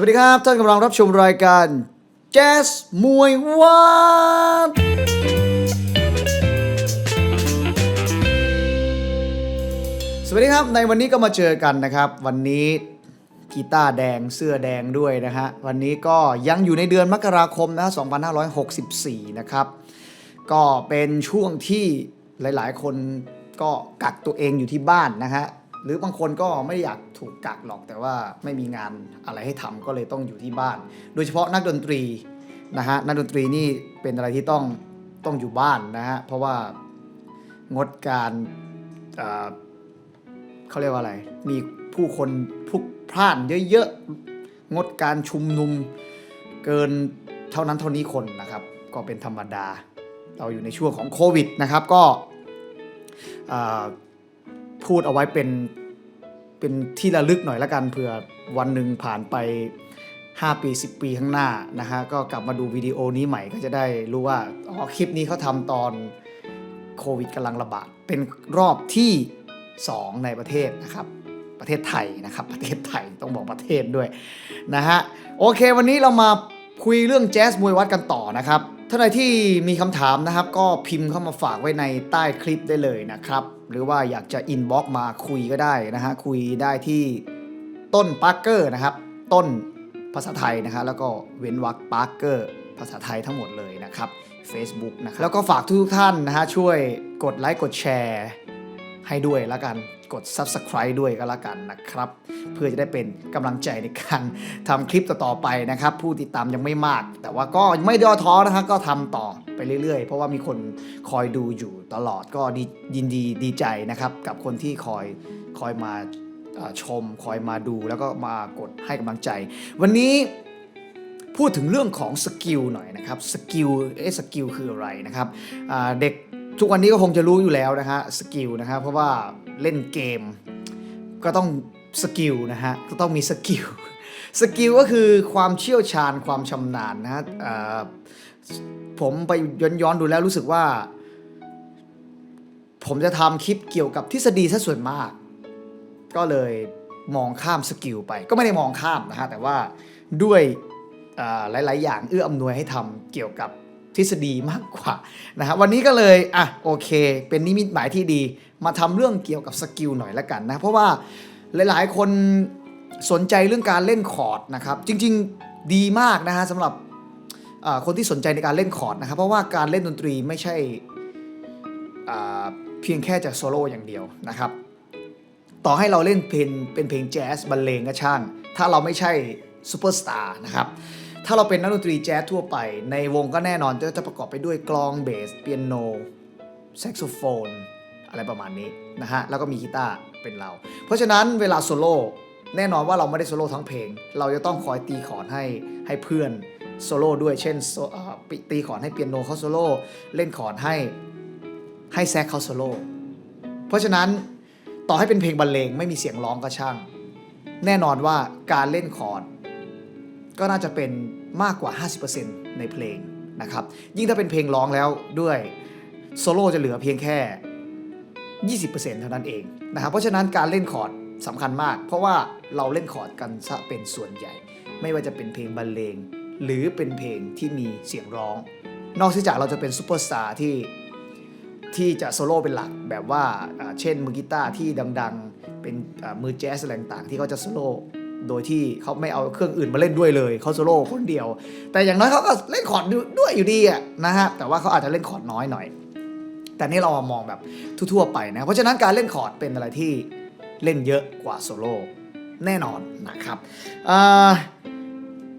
สวัสดีครับ ท่านกำลังรับชมรายการ Jazz มวยวัดสวัสดีครับในวันนี้ก็มาเจอกันนะครับ วันนี้กีตาร์แดงเสื้อแดงด้วยนะฮะวันนี้ก็ยังอยู่ในเดือนมกราคมนะ2564 นะครับ ก็เป็นช่วงที่หลายๆ คนก็กักตัวเองอยู่ที่บ้านนะฮะ รือบางคนก็ไม่อยากถูกกักหรอกแต่ว่าไม่มีงานอะไรให้ทำก็เลยต้องอยู่ที่บ้าน โดยเฉพาะนักดนตรีนะฮะนักดนตรีนี่เป็นอะไรที่ต้องต้องอยู่บ้านนะฮะเพราะว่างดการเอ่อเขาเรียกว่าอะไร มีผู้คนพลุกพล่านเยอะๆ งดการชุมนุมเกินเท่านั้นเท่านี้คนนะครับ ก็เป็นธรรมดา เราอยู่ในช่วงของโควิดนะครับ ก็อ่อ พูดเอาไว้เป็นเป็นที่ระลึกหน่อยละกันเผื่อวันหนึ่งผ่านไป 5 ปี 10 ปีข้างหน้านะฮะก็กลับมาดูวิดีโอนี้ใหม่ก็จะได้รู้ว่าอ๋อคลิปนี้เขาทำตอนโควิดกำลังระบาดเป็นรอบที่ 2 ในประเทศนะครับ ประเทศไทยนะครับ ประเทศไทยต้องบอกประเทศด้วยนะฮะโอเค วันนี้เรามาคุยเรื่องแจ๊สมวยวัดกันต่อนะครับ ท่านใดที่มีคำถามนะครับ ก็พิมพ์เข้ามาฝากไว้ในใต้คลิปได้เลยนะครับ หรือว่าอยากจะอินบ็อกมาคุยก็ได้นะฮะคุยได้ที่ต้นปาร์เกอร์นะครับ ต้นภาษาไทยนะฮะแล้วก็เว้นวรรคปาร์เกอร์ภาษาไทยทั้งหมดเลยนะครับ Facebook นะครับแล้วก็ฝากทุกท่านนะฮะช่วยกดไลค์กดแชร์ ให้ด้วยแล้วกันกด Subscribe ด้วยก็แล้วกันนะครับ เพื่อจะได้เป็นกำลังใจในการทำคลิปต่อๆไปนะครับ ผู้ติดตามยังไม่มาก แต่ว่าก็ไม่ย่อท้อนะครับก็ทำต่อไปเรื่อยๆ เพราะว่ามีคนคอยดูอยู่ตลอดก็ดียินดีดีใจนะครับ กับคนที่คอยคอยมาชมคอยมาดูแล้วก็มากดให้กำลังใจ วันนี้พูดถึงเรื่องของสกิลหน่อยนะครับสกิลเอ๊ะสกิลคืออะไรนะครับเด็ก ทุกวันนี้ก็คงจะรู้อยู่แล้วนะฮะสกิลนะครับเพราะว่าเล่นเกม ก็ต้องสกิลนะฮะก็ต้องมีสกิลสกิลก็คือความเชี่ยวชาญความชำนาญนะฮะผมไปย้อนย้อนๆดูแล้วรู้สึกว่า ผมจะทำคลิปเกี่ยวกับทฤษฎีซะส่วนมาก ก็เลยมองข้ามสกิลไป ก็ไม่ได้มองข้ามนะฮะแต่ว่าด้วยหลาย ๆ อย่างเอื้ออำนวยให้ทำเกี่ยวกับ ทฤษฎีมากกว่านะฮะวันนี้ก็เลยอะโอเค เป็นนิมิตหมายที่ดี มาทำเรื่องเกี่ยวกับสกิลหน่อยละกันนะเพราะว่าหลายๆ คนสนใจเรื่องการเล่นคอร์ดนะครับจริงๆดีมากนะฮะสำหรับคนที่สนใจในการเล่นคอร์ดนะครับ เพราะว่าการเล่นดนตรีไม่ใช่เพียงแค่จะโซโล่อย่างเดียวนะครับต่อให้เราเล่นเพลงเป็นเพลงแจ๊สบรรเลงก็ช่าง ถ้าเราไม่ใช่ซูเปอร์สตาร์นะครับ ถ้าเราเป็นนักดนตรีแจ๊สทั่วไป ในวงก็แน่นอนจะจะประกอบไปด้วยกลองเบสเปียโนแซกโซโฟนอะไรประมาณนี้นะฮะแล้วก็มีกีตาร์เป็นเรา เพราะฉะนั้นเวลาโซโล่แน่นอนว่าเราไม่ได้โซโล่ทั้งเพลง เราจะต้องคอยตีคอร์ดให้ให้เพื่อนโซโล่ด้วยเช่นอ่อปิตีคอร์ดให้เปียโนเขาโซโล่เล่นคอร์ดให้ให้แซกเขาโซโล่เพราะฉะนั้นต่อให้เป็นเพลงบรรเลงไม่มีเสียงร้องก็ช่าง แน่นอนว่าการเล่นคอร์ด ก็น่าจะเป็นมากกว่า 50%ในเพลงนะครับ ยิ่งถ้าเป็นเพลงร้องแล้วด้วยโซโล่จะเหลือเพียงแค่ 20%เท่านั้นเองนะครับ เพราะฉะนั้นการเล่นคอร์ดสำคัญมาก เพราะว่าเราเล่นคอร์ดกันซะเป็นส่วนใหญ่ ไม่ว่าจะเป็นเพลงบรรเลง หรือเป็นเพลงที่มีเสียงร้อง นอกจากเราจะเป็นซูเปอร์สตาร์ที่ที่จะโซโล่เป็นหลักแบบว่าเช่นมือกีตาร์ที่ดัง ๆ เป็นมือแจ๊สอะไรต่างๆที่เขาจะโซโล่ โดยที่เขาไม่เอาเครื่องอื่นมาเล่นด้วยเลยเขาโซโล่คนเดียว แต่อย่างน้อยเขาก็เล่นคอร์ดด้วยอยู่ดีอะนะฮะแต่ว่าเขาอาจจะเล่นคอร์ดน้อยหน่อย แต่นี่เรามองแบบทั่วๆไปนะเพราะฉะนั้นการเล่นคอร์ดเป็นอะไรที่เล่นเยอะกว่าโซโล่แน่นอนนะครับ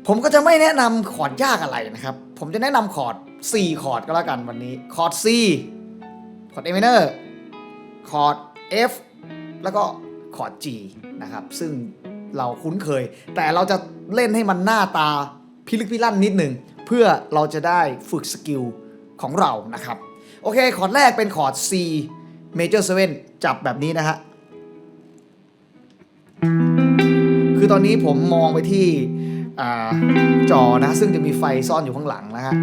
ผมก็จะไม่แนะนำคอร์ดยากอะไรนะครับ ผมจะแนะนำคอร์ด 4 คอร์ดก็แล้วกันวันนี้ คอร์ด C คอร์ด A minor คอร์ด F แล้วก็คอร์ด G นะครับ ซึ่ง เราคุ้นเคย แต่เราจะเล่นให้มันหน้าตาพิลึกพิลั่นนิดหนึ่งเพื่อเราจะได้ฝึกสกิลของเรานะครับ โอเค คอร์ดแรกเป็นคอร์ด C major 7 จับแบบนี้นะฮะ คือตอนนี้ผมมองไปที่อจอนะ ซึ่งจะมีไฟซ่อนอยู่ข้างหลังนะฮะ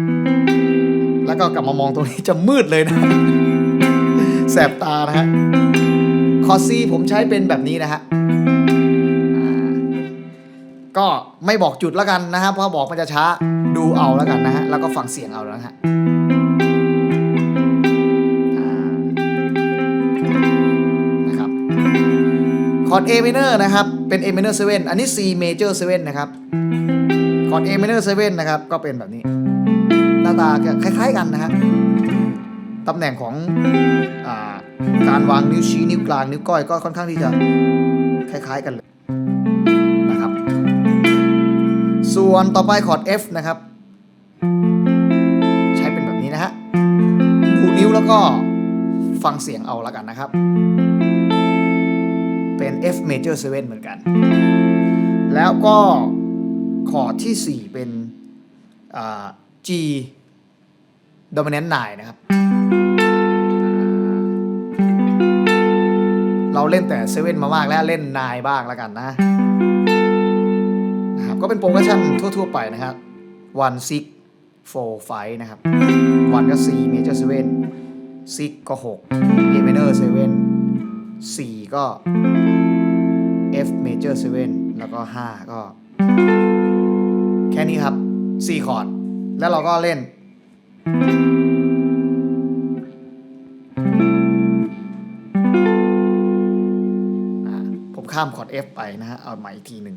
แล้วก็กลับมามองตรงนี้จะมืดเลยนะ แสบตานะฮะ คอร์ดซีผมใช้เป็นแบบนี้นะฮะ ก็ไม่บอกจุดแล้วกันนะฮะเพราะบอกมันจะช้าดูเอาแล้วกันนะฮะแล้วก็ฟังเสียงเอาแล้วฮะนะครับคอร์ด A minor นะครับเป็น A minor 7 อันนี้ C major 7 นะครับคอร์ด A minor 7 นะครับก็เป็นแบบนี้ หน้าตาคล้ายๆกันนะฮะตำแหน่งของอการวางนิ้วชี้นิ้วกลางนิ้วก้อยก็ค่อนข้างที่จะคล้ายๆกันเลย ส่วนต่อไปคอร์ด F นะครับ ใช้เป็นแบบนี้นะฮะดูนิ้วแล้วก็ฟังเสียงเอาล้วกันนะครับ เป็น F major 7 เหมือนกัน แล้วก็คอร์ดที่ 4 เป็นอ่า G dominant 9 นะครับ เราเล่นแต่ 7 มามากแล้วเล่น 9 บ้างแล้วกันนะ ก็เป็นโปรแกชั่นทั่ว ๆ ไปนะครับ one six four five นะครับ one ก็ C major 7 six ก็ 6 A minor 7 4ก็ F major 7แล้วก็ 5 ก็ แค่นี้ครับ 4 คอร์ด แล้วเราก็เล่น ผมข้ามคอร์ด F ไปนะฮะ เอาใหม่อีกทีหนึ่ง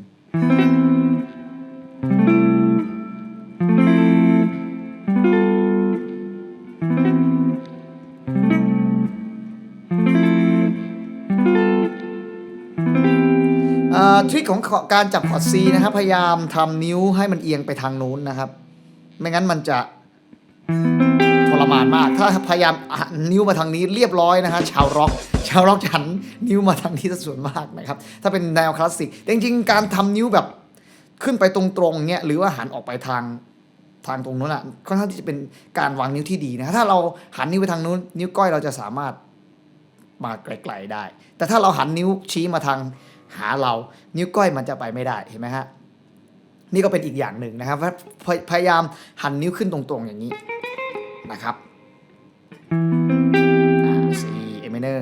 ทริคของการจับคอร์ด C นะครับพยายามทำนิ้วให้มันเอียงไปทางนู้นนะครับ ไม่งั้นมันจะทรมานมาก ถ้าพยายามหันนิ้วมาทางนี้เรียบร้อยนะฮะชาวร็อก ชาวร็อกจะหันนิ้วมาทางนี้ส่วนมากนะครับ ถ้าเป็นแนวคลาสสิกจริงๆ การทำนิ้วแบบขึ้นไปตรงๆเนี้ยหรือว่าหันออกไปทางทางตรงนู้นอะค่อนข้างที่จะเป็นการวางนิ้วที่ดีนะถ้าเราหันนิ้วไปทางนู้น นิ้วก้อยเราจะสามารถมาไกลๆได้ แต่ถ้าเราหันนิ้วชี้มาทาง หาเรา นิ้วก้อยมันจะไปไม่ได้เห็นไหมฮะนี่ก็เป็นอีกอย่างหนึ่งนะครับพยพยายามหันนิ้วขึ้นตรงๆอย่างนี้นะครับ C A minor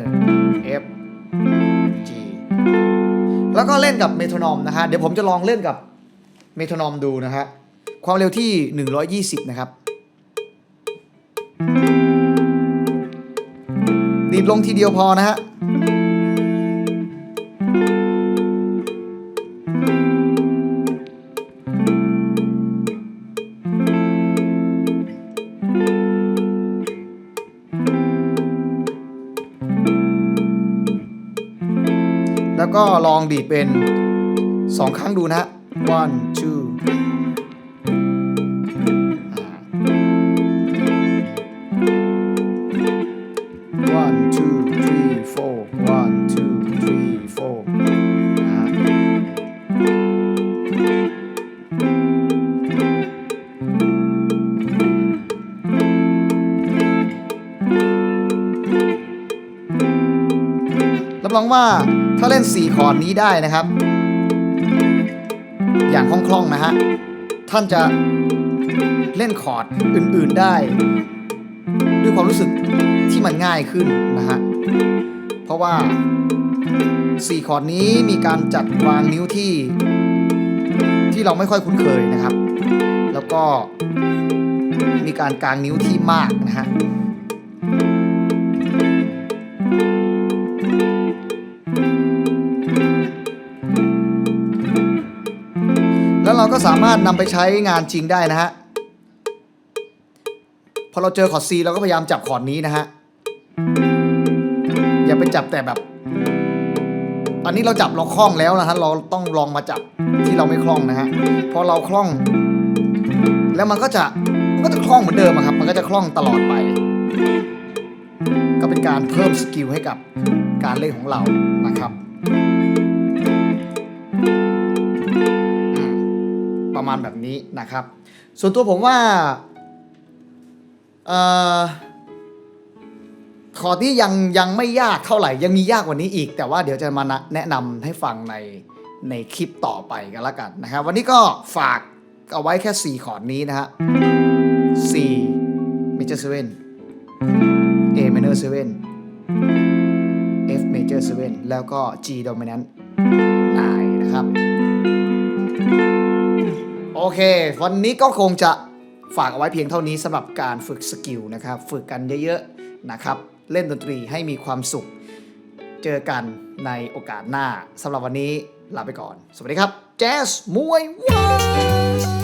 F G แล้วก็เล่นกับเมโทรนอมนะฮะเดี๋ยวผมจะลองเล่นกับเมโทรนอมดูนะฮะความเร็วที่ 120 นะครับ ดีดลงทีเดียวพอนะฮะ ก็ลองดีดเป็นสองครั้งดูนะฮะ one two one two three four one two three four รับรองว่า ถ้าเล่น 4 คอร์ดนี้ได้นะครับ อย่างคล่องๆนะฮะ ท่านจะเล่นคอร์ดอื่นๆได้ ด้วยความรู้สึกที่มันง่ายขึ้นนะฮะ เพราะว่า 4 คอร์ดนี้มีการจัดวางนิ้วที่ ที่เราไม่ค่อยคุ้นเคยนะครับ แล้วก็มีการกางนิ้วที่มากนะฮะ แล้วเราก็สามารถนำไปใช้งานจริงได้นะฮะ พอเราเจอคอร์ด C เราก็พยายามจับคอร์ดนี้นะฮะ อย่าไปจับแต่แบบ ตอนนี้เราจับเราคล่องแล้วนะฮะ เราต้องลองมาจับที่เราไม่คล่องนะฮะ พอเราคล่อง แล้วมันก็จะมันก็จะคล่องเหมือนเดิมครับ มันก็จะคล่องตลอดไป ก็เป็นการเพิ่มสกิลให้กับการเล่นของเรานะครับ ประมาณแบบนี้นะครับ ส่วนตัวผมว่าออคอร์ดนี้ยังยังไม่ยากเท่าไหร่ ยังมียากกว่านี้อีก แต่ว่าเดี๋ยวจะมาแนะนำให้ฟังในในคลิปต่อไปกันละกันนะครับ วันนี้ก็ฝากเอาไว้แค่4คอดนี้นะฮะ C major 7 A minor 7 F major 7 แล้วก็ G dominant 9นะครับ โอเค วันนี้ก็คงจะฝากเอาไว้เพียงเท่านี้สำหรับการฝึกสกิลนะครับ ฝึกกันเยอะๆนะครับ เล่นดนตรีให้มีความสุข เจอกันในโอกาสหน้าสำหรับวันนี้ลาไปก่อน สวัสดีครับ แจ๊สมวยว้า